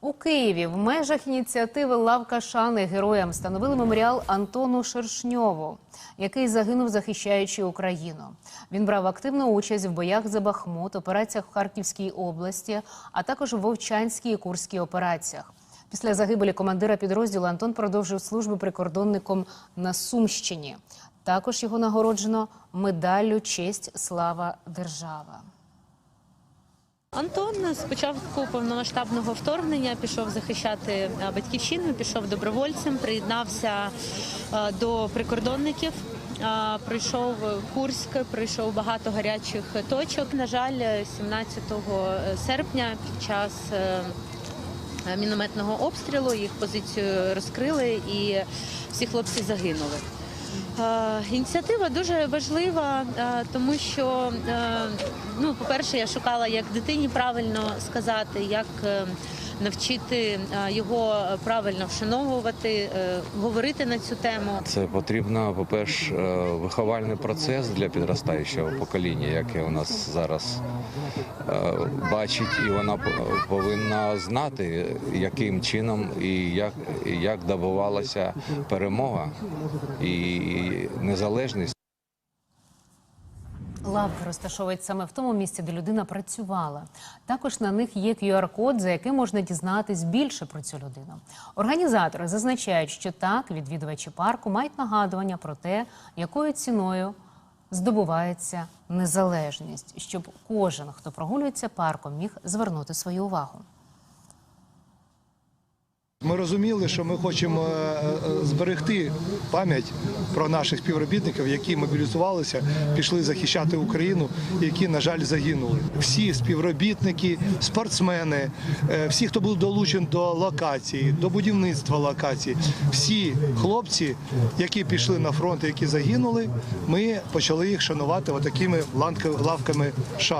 У Києві в межах ініціативи Лавка шани героям встановили меморіал Антону Шершньову, який загинув, захищаючи Україну. Він брав активну участь в боях за Бахмут, операціях в Харківській області, а також в Вовчанській і Курській операціях. Після загибелі командира підрозділу Антон продовжив службу прикордонником на Сумщині. Також його нагороджено медаллю Честь, слава, держава. Антон з початку повномасштабного вторгнення пішов захищати е, батьківщину, пішов добровольцем, приєднався е, до прикордонників. е, Пройшов Курськ, пройшов багато гарячих точок. На жаль, 17 серпня під час мінометного обстрілу їх позицію розкрили і всі хлопці загинули. Е, Ініціатива дуже важлива, е, тому що, е, ну, по-перше, я шукала, як дитині правильно сказати, як навчити його правильно вшановувати, говорити на цю тему. Це потрібно, по-перше, виховальний процес для підростаючого покоління, яке у нас зараз бачить, і вона повинна знати, яким чином і як, як добувалася перемога і незалежність. Лавки розташовують саме в тому місці, де людина працювала. Також на них є QR-код, за яким можна дізнатись більше про цю людину. Організатори зазначають, що так відвідувачі парку мають нагадування про те, якою ціною здобувається незалежність, щоб кожен, хто прогулюється парком, міг звернути свою увагу. Ми розуміли, що ми хочемо е, е, зберегти пам'ять про наших співробітників, які мобілізувалися, пішли захищати Україну, які, на жаль, загинули. Всі співробітники, спортсмени, е, всі, хто був долучений до локації, до будівництва локації, всі хлопці, які пішли на фронт, які загинули, ми почали їх шанувати отакими лавками шани.